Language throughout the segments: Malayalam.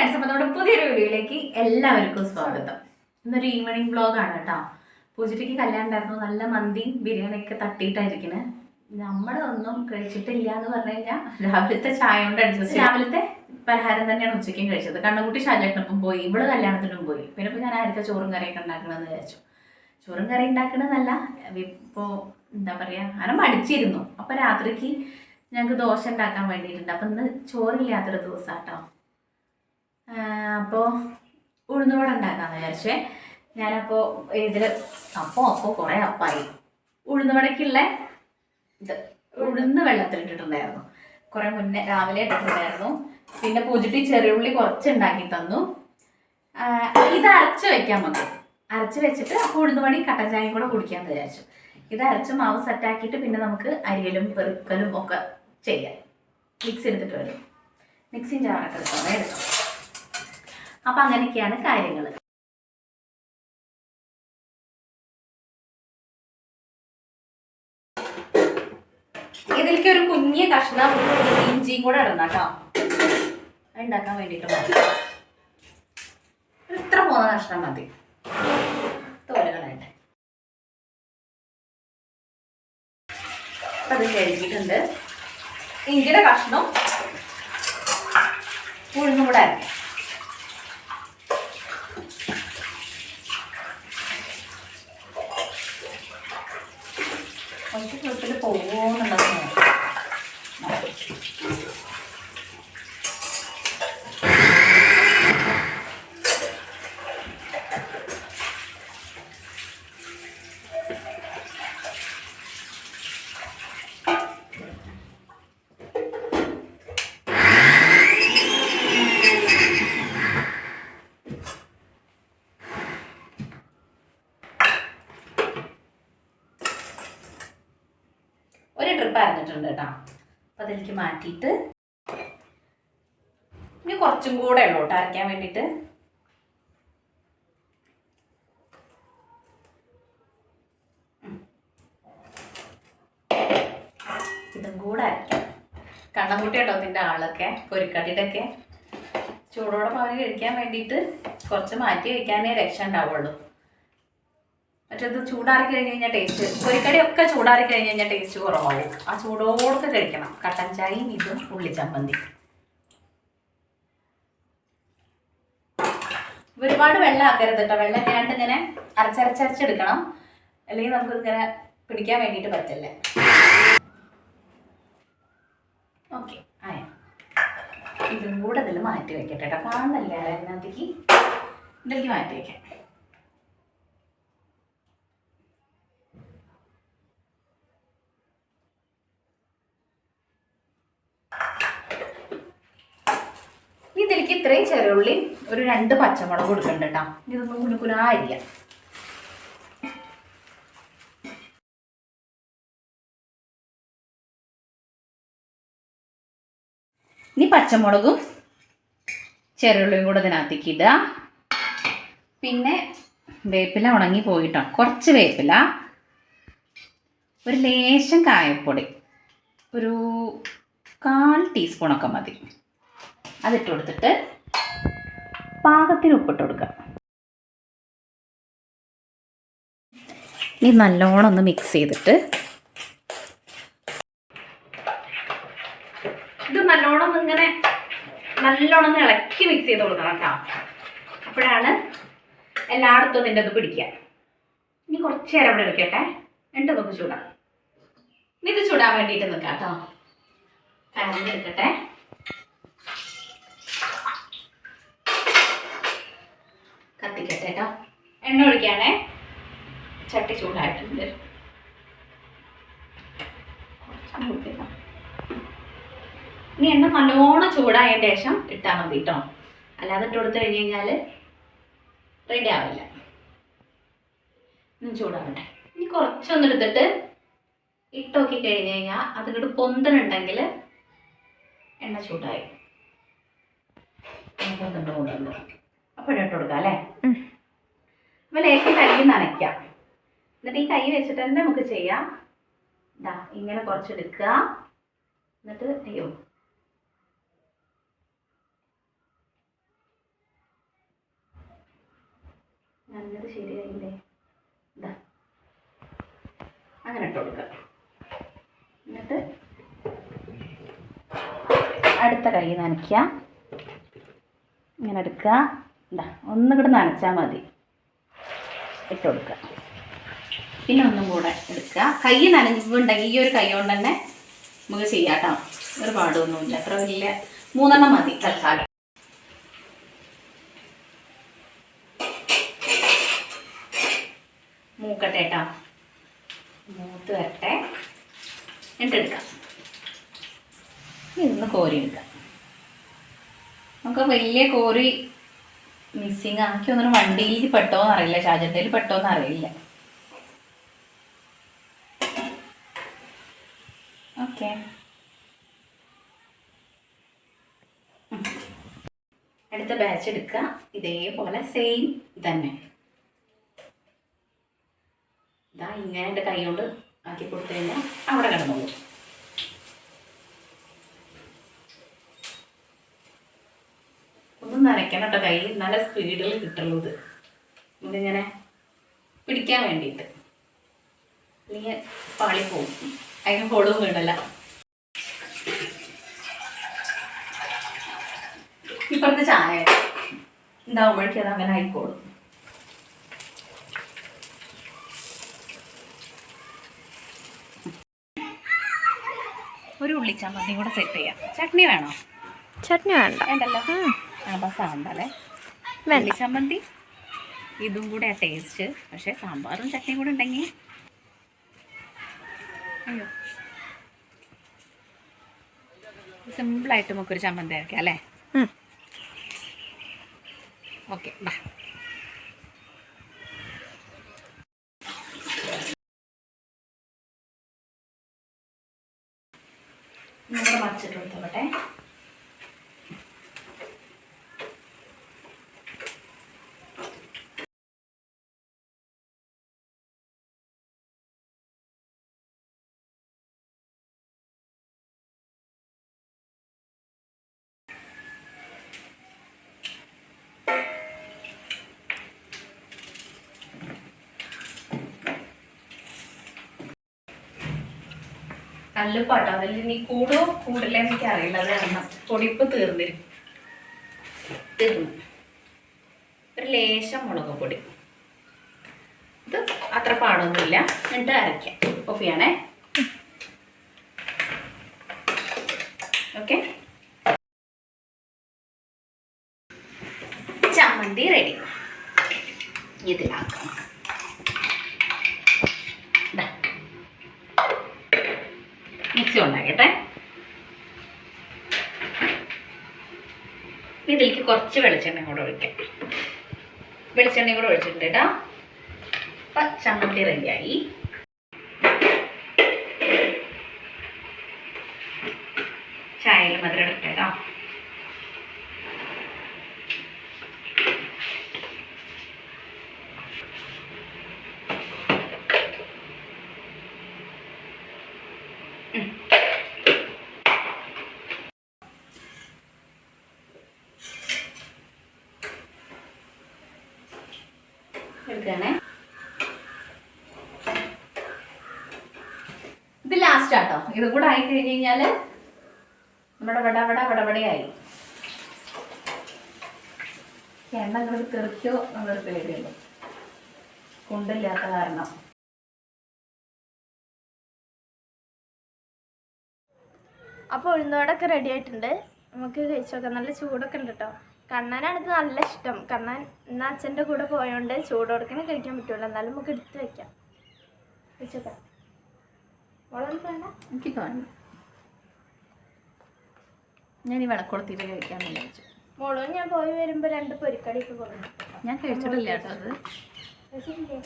ഫ്രണ്ട്സ് അപ്പോൾ നമ്മുടെ പുതിയൊരു വീഡിയോയിലേക്ക് എല്ലാവർക്കും സ്വാഗതം. ഇന്നൊരു ഈവനിങ് വ്ളോഗാണ് കേട്ടോ. പൂജയ്ക്ക് കല്യാണം ഉണ്ടായിരുന്നു. നല്ല മന്തിയും ബിരിയാണിയൊക്കെ തട്ടിയിട്ടായിരിക്കണേ. ഒന്നും കഴിച്ചിട്ടില്ല എന്ന് പറഞ്ഞു കഴിഞ്ഞാൽ രാവിലത്തെ ചായ കൊണ്ട് അഡ്ജസ്റ്റ് രാവിലത്തെ പലഹാരം തന്നെയാണ് ഉച്ചയ്ക്കും കഴിച്ചത്. കണ്ണുകുട്ടി ഷാജക്കിനൊപ്പം പോയി. ഇവൾ കല്യാണത്തിനും പോയി. പിന്നെ ഞാൻ ആർക്കാ ചോറും കറിയൊക്കെ ഉണ്ടാക്കണമെന്ന് വിചാരിച്ചു. ചോറും കറി ഉണ്ടാക്കണമെന്നല്ല ഇപ്പോൾ എന്താ പറയുക അങ്ങനെ മടിച്ചിരുന്നു. അപ്പോൾ രാത്രിക്ക് ഞങ്ങൾക്ക് ദോശ ഉണ്ടാക്കാൻ വേണ്ടിയിട്ടുണ്ട്. അപ്പം ഇന്ന് ചോറില്ലാത്തൊരു ദിവസം കേട്ടോ അപ്പോൾ ഉഴുന്നുവട ഉണ്ടാക്കാമെന്ന് വിചാരിച്ചേ. ഞാനപ്പോൾ ഇതിൽ അപ്പോൾ അപ്പോൾ കുറേ അപ്പായി. ഉഴുന്നുവടക്കുള്ള ഇത് ഉഴുന്ന് വെള്ളത്തിലിട്ടിട്ടുണ്ടായിരുന്നു കുറേ മുന്നേ രാവിലെ ഇട്ടിട്ടുണ്ടായിരുന്നു. പിന്നെ പൂജിട്ടി ചെറിയുള്ളി കുറച്ച് ഉണ്ടാക്കി തന്നു. ഇത് അരച്ച് വെക്കാൻ മതി അരച്ച് വെച്ചിട്ട് അപ്പോൾ ഉഴുന്നുവടി കട്ടൻ ചായയും കൂടെ കുടിക്കാമെന്ന് വിചാരിച്ചു. ഇത് അരച്ച് മാവ് സെറ്റാക്കിയിട്ട് പിന്നെ നമുക്ക് അരിയലും പെറുക്കലും ഒക്കെ ചെയ്യാം. മിക്സ് എടുത്തിട്ട് വരും. മിക്സിയും ചാറൊക്കെ എടുക്കാം എടുക്കാം അപ്പം അങ്ങനെയൊക്കെയാണ് കാര്യങ്ങൾ ഇതിലേക്ക് ഒരു കുഞ്ഞ് കഷ്ണം ഇഞ്ചിയും കൂടെ ഇടണം കേട്ടോ. ഉണ്ടാക്കാൻ വേണ്ടിയിട്ട് മതി ഇത്ര പോകുന്ന കഷ്ണം മതി. തോലുകളായിട്ട്. അത് കഴുകിയിട്ടുണ്ട്. ഇഞ്ചിയുടെ കഷ്ണം ഉഴുന്നും കൂടെ അരക്കാം കുറച്ച് വീട്ടിൽ പോകുമെന്നുള്ളത് അരഞ്ഞിട്ടുണ്ട് കേട്ടോ അപ്പൊ അതിലേക്ക് മാറ്റിയിട്ട് ഇനി കുറച്ചും കൂടെ ഉള്ളൂ കേട്ടോ അരയ്ക്കാൻ വേണ്ടിയിട്ട്. ഉം. ഇതും കൂടെ അരയ്ക്കാം. കണ്ണൻകുട്ടി കേട്ടോ അതിന്റെ ആളൊക്കെ? പൊരിക്കട്ടിട്ടൊക്കെ ചൂടോടെ പവന് കഴിക്കാൻ വേണ്ടിയിട്ട് കുറച്ച് മാറ്റി വയ്ക്കാനേ രക്ഷ ഉണ്ടാവുള്ളൂ. മറ്റേത് ചൂടാറി കഴിഞ്ഞ് കഴിഞ്ഞാൽ ടേസ്റ്റ് പൊരിക്കടി ഒക്കെ ചൂടാറി കഴിഞ്ഞ് കഴിഞ്ഞാൽ ടേസ്റ്റ് കുറവാകും ആ ചൂടോടൊക്കെ കഴിക്കണം. കട്ടൻ ചായയും ഇതും ഉള്ളിച്ചമ്മന്തി ഒരുപാട് വെള്ളം ആക്കരുത് കേട്ടോ വെള്ളം ഇല്ലാണ്ട് ഇങ്ങനെ അരച്ചരച്ചരച്ചെടുക്കണം. അല്ലെങ്കിൽ നമുക്ക് ഇങ്ങനെ പിടിക്കാൻ വേണ്ടിട്ട് പറ്റല്ലേ. ഓക്കെ ആയ? ഇതും കൂടെ ഇതിൽ മാറ്റി വെക്കട്ടെ കേട്ടോ കാണുന്നല്ലേ അതിനകത്തേക്ക് ഇതിലേക്ക് മാറ്റി വെക്കാം ഇനി ഇതിലേക്ക് ഇത്രയും ചെറുള്ളി ഒരു രണ്ട് പച്ചമുളക് കൊടുക്കണ്ട കേട്ടോ. ഇതൊന്നും കുനുക്കുനാ അരിയ. ഇനി പച്ചമുളകും ചെറുള്ളിയും കൂടെ ഇതിനകത്തേക്ക് ഇടുക. പിന്നെ വേപ്പില ഉണങ്ങി പോയിട്ടോ. കുറച്ച് വേപ്പില. ഒരു ലേശം കായപ്പൊടി. ഒരു കാൽ ടീസ്പൂണൊക്കെ മതി. അതിട്ട് കൊടുത്തിട്ട് പാകത്തിന് ഉപ്പിട്ട് കൊടുക്കുക. ഈ നല്ലോണം ഒന്ന് മിക്സ് ചെയ്തിട്ട് ഇത് നല്ലോണം ഇങ്ങനെ നല്ലോണം ഇളക്കി മിക്സ് ചെയ്ത് കൊടുക്കണം കേട്ടോ. അപ്പോഴാണ് എല്ലായിടത്തും ഇതിന്റെ അത് പിടിക്കുക. ഇനി കുറച്ച് നേരം ഇവിടെ എടുക്കട്ടെ എന്നിട്ട് നമുക്ക് ചൂടാം. ഇത് ചൂടാൻ വേണ്ടിയിട്ട് നിൽക്കാം കേട്ടോ. പാനിൽ കത്തിക്കട്ടെ കേട്ടോ എണ്ണ ഒഴിക്കുകയാണേ ചട്ടി ചൂടായിട്ടുണ്ട്. ഇനി എണ്ണ നല്ലോണം ചൂടായതിന് ശേഷം ഇട്ടാൽ മതി കേട്ടോ അല്ലാതെ ഇട്ട് കൊടുത്തു കഴിഞ്ഞ് കഴിഞ്ഞാൽ റെഡി ആവില്ല. ചൂടാവട്ടെ. ഇനി കുറച്ചൊന്നും എടുത്തിട്ട് ഇട്ട് നോക്കി കഴിഞ്ഞ് കഴിഞ്ഞാൽ അതിനോട് പൊന്തനുണ്ടെങ്കിൽ എണ്ണ ചൂടായി. പൊന്തന്റെ കൂടെ ഉള്ളൂ ഇട്ട് കൊടുക്കാം അല്ലേ? അപ്പോൾ ലേശം കൈ നനയ്ക്കാം. എന്നിട്ട് ഈ കൈ വെച്ചിട്ട് തന്നെ നമുക്ക് ചെയ്യാം. ഇതാ ഇങ്ങനെ കുറച്ചെടുക്കുക എന്നിട്ട് അയ്യോ നല്ലത് ശരിയായില്ലേ? ഇതാ അങ്ങനെ ഇട്ട് കൊടുക്കുക എന്നിട്ട് അടുത്ത കൈ നനയ്ക്കുക ഇങ്ങനെ എടുക്കുക. എന്താ ഒന്നുകൂടെ നനച്ചാൽ മതി. ഇട്ട് കൊടുക്കുക പിന്നെ ഒന്നും കൂടെ എടുക്കുക കൈ നനഞ്ഞിട്ടുണ്ടെങ്കിൽ ഈ ഒരു കൈ കൊണ്ട് തന്നെ നമുക്ക് ചെയ്യാം കേട്ടോ. ഒരു പാടൊന്നുമില്ല അത്ര വലിയ മൂന്നെണ്ണം മതി തൽക്കാലം. മൂക്കട്ടെ കേട്ടോ. മൂത്ത് വരട്ടെ. എന്നിട്ടെടുക്കാം ഇന്ന് കോരി എടുക്കാം. നമുക്ക് വലിയ കോരി മിസ്സിങ് ആക്കി ഒന്നും വണ്ടിയിൽ പെട്ടോന്ന് അറിയില്ല. ചാർജറിൽ പെട്ടോന്ന് അറിയില്ല. ഓക്കെ. അടുത്ത ബാച്ച് എടുക്കുക. ഇതേപോലെ സെയിം തന്നെ. ഇതാ ഇങ്ങനെ എന്റെ കൈ കൊണ്ട് ആക്കി കൊടുത്തു കഴിഞ്ഞാൽ അവിടെ കിടന്നു. നനയ്ക്കണം കേട്ടോ കയ്യിൽ നല്ല സ്പീഡിൽ കിട്ടുള്ളൂ ഇത്. ഇതിങ്ങനെ പിടിക്കാൻ വേണ്ടിയിട്ട്. നീ പാളി പോകും അതിന് ഹോളും വീണല്ല. ഇപ്പുറത്തെ ചായ. ഉണ്ടാവുമ്പോഴേക്കും അത് അങ്ങനെ ആയിക്കോളും. ഒരു ഉള്ളിച്ചമ്മന്തി കൂടെ സെറ്റ് ചെയ്യാം. ചട്നി വേണോ? ചട്നി വേണ്ട. വേണ്ടല്ലോ. സാമ്പാറേ വെള്ളി ചമ്മന്തി ഇതും കൂടെ ആ ടേസ്റ്റ് പക്ഷേ സാമ്പാറും ചട്നിയും കൂടെ ഉണ്ടെങ്കിൽ. അയ്യോ. സിമ്പിളായിട്ട് നമുക്കൊരു ചമ്മന്തി ആയിരിക്കാം അല്ലേ. ഓക്കെ ബാ നമ്മുടെ മറിച്ചിട്ട് കൊടുത്തോട്ടെ കല്ലുപ്പാട്ടോ അതിൽ ഇനി കൂടോ കൂടില്ല എനിക്ക് അറിയില്ല. അത് കാരണം പൊടിപ്പ് തീർന്നിരിക്കും തീർന്നു. ഒരു ലേശം മുളക് പൊടി. ഇത് അത്ര പാടൊന്നുമില്ല. എന്നിട്ട് അരയ്ക്കാം. ഓഫ് ചെയ്യണേ. ഓക്കെ ചമ്മന്തി റെഡി ഇതിലാക്കാം. മിക്സി ഉണ്ടാക്കട്ടെ ഇതിലേക്ക് കുറച്ച് വെളിച്ചെണ്ണ കൂടെ ഒഴിക്കാം. വെളിച്ചെണ്ണ കൂടെ ഒഴിച്ചിട്ടുണ്ട് കേട്ടോ. അപ്പം ചമ്മന്തി റെഡിയായി. ചായയിൽ മധുരം ഇടട്ടെ കേട്ടോ. എടുക്കണേ ഇത് ലാസ്റ്റ് ആട്ടോ. ഇത് കൂടെ ആയി കഴിഞ്ഞ് കഴിഞ്ഞാൽ നമ്മുടെ വട വട വടവടയായി എണ്ണ അങ്ങോട്ട് തെറിക്കോ എന്നൊരു പേടിയുള്ളൂ കുണ്ടില്ലാത്ത കാരണം. അപ്പോൾ ഉഴുന്നോടൊക്കെ റെഡി ആയിട്ടുണ്ട്. നമുക്ക് കഴിച്ചു നോക്കാം. നല്ല ചൂടൊക്കെ ഉണ്ട് കേട്ടോ. കണ്ണനാണ് ഇത് നല്ല ഇഷ്ടം. കണ്ണൻ ഇന്ന് അച്ഛന്റെ കൂടെ പോയോണ്ട് ചൂടോടക്കനെ കഴിക്കാൻ പറ്റുള്ളൂ. എന്നാലും നമുക്ക് എടുത്ത് മോളൊന്നും വേണ്ട എനിക്ക് ഞാൻ ഈ വിളക്കൊളുത്തിട്ട് കഴിക്കാൻ വിചാരിച്ചു മോളും ഞാൻ പോയി വരുമ്പോൾ രണ്ട് പൊരിക്കടിയൊക്കെ കൊടുക്കും ഞാൻ കഴിച്ചിട്ടില്ല കേട്ടോ അത്. കഴിച്ചിട്ടില്ലേ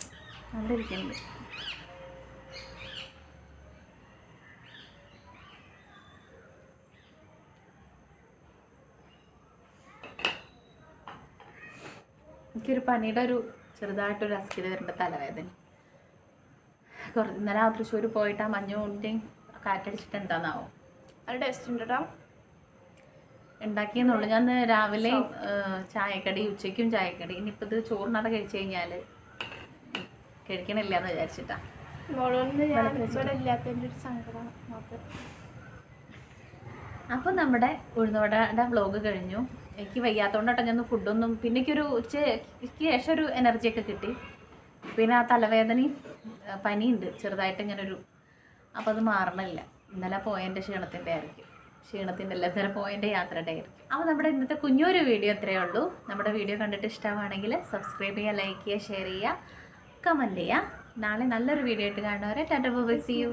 എനിക്കൊരു പനിയുടെ ഒരു ചെറുതായിട്ടൊരു അസ്ഥിത വരേണ്ട തലവേദന. കുറച്ച് ഇന്നലെ ആ തൃശ്ശൂർ പോയിട്ട് ആ മഞ്ഞ കൊണ്ടിയും കാറ്റടിച്ചിട്ട് എന്താന്നാവും? അത് ടേസ്റ്റ് ഉണ്ട് കേട്ടോ ഉണ്ടാക്കിയെന്നുള്ളൂ. ഞാൻ രാവിലെ ചായക്കടി ഉച്ചയ്ക്കും ചായക്കടി. ഇനിയിപ്പോൾ ഇത് ചോറിനട കഴിച്ചു കഴിഞ്ഞാൽ കഴിക്കണില്ല എന്ന് വിചാരിച്ചിട്ടാ അപ്പം നമ്മുടെ ഉഴുന്നുവടയുടെ വ്ലോഗ് കഴിഞ്ഞു. എനിക്ക് വയ്യാത്തതുകൊണ്ടാട്ടോ ഞാൻ ഫുഡൊന്നും പിന്നെ എനിക്കൊരു ഉച്ചയ്ക്ക് ശേഷം ഒരു എനർജിയൊക്കെ കിട്ടി. പിന്നെ ആ തലവേദനയും പനിയുണ്ട്. ചെറുതായിട്ട് ഇങ്ങനെ ഒരു അപ്പം അത് മാറണില്ല. ഇന്നലെ പോയതിന്റെ ക്ഷീണത്തിന്റെ ആയിരിക്കും. ക്ഷീണത്തിന്റെ അല്ല ഇന്നലെ പോയതിന്റെ യാത്രയുടെ ആയിരിക്കും. അപ്പോൾ നമ്മുടെ ഇന്നത്തെ കുഞ്ഞൊരു വീഡിയോ ഇത്രയേ ഉള്ളൂ. നമ്മുടെ വീഡിയോ കണ്ടിട്ട് ഇഷ്ടമാണെങ്കിൽ സബ്സ്ക്രൈബ് ചെയ്യുക ലൈക്ക് ചെയ്യുക ഷെയർ ചെയ്യുക കമന്റ് ചെയ്യുക. നാളെ നല്ലൊരു വീഡിയോ ആയിട്ട് കാണുന്നവരെ ടാറ്റ ബൈ സി യു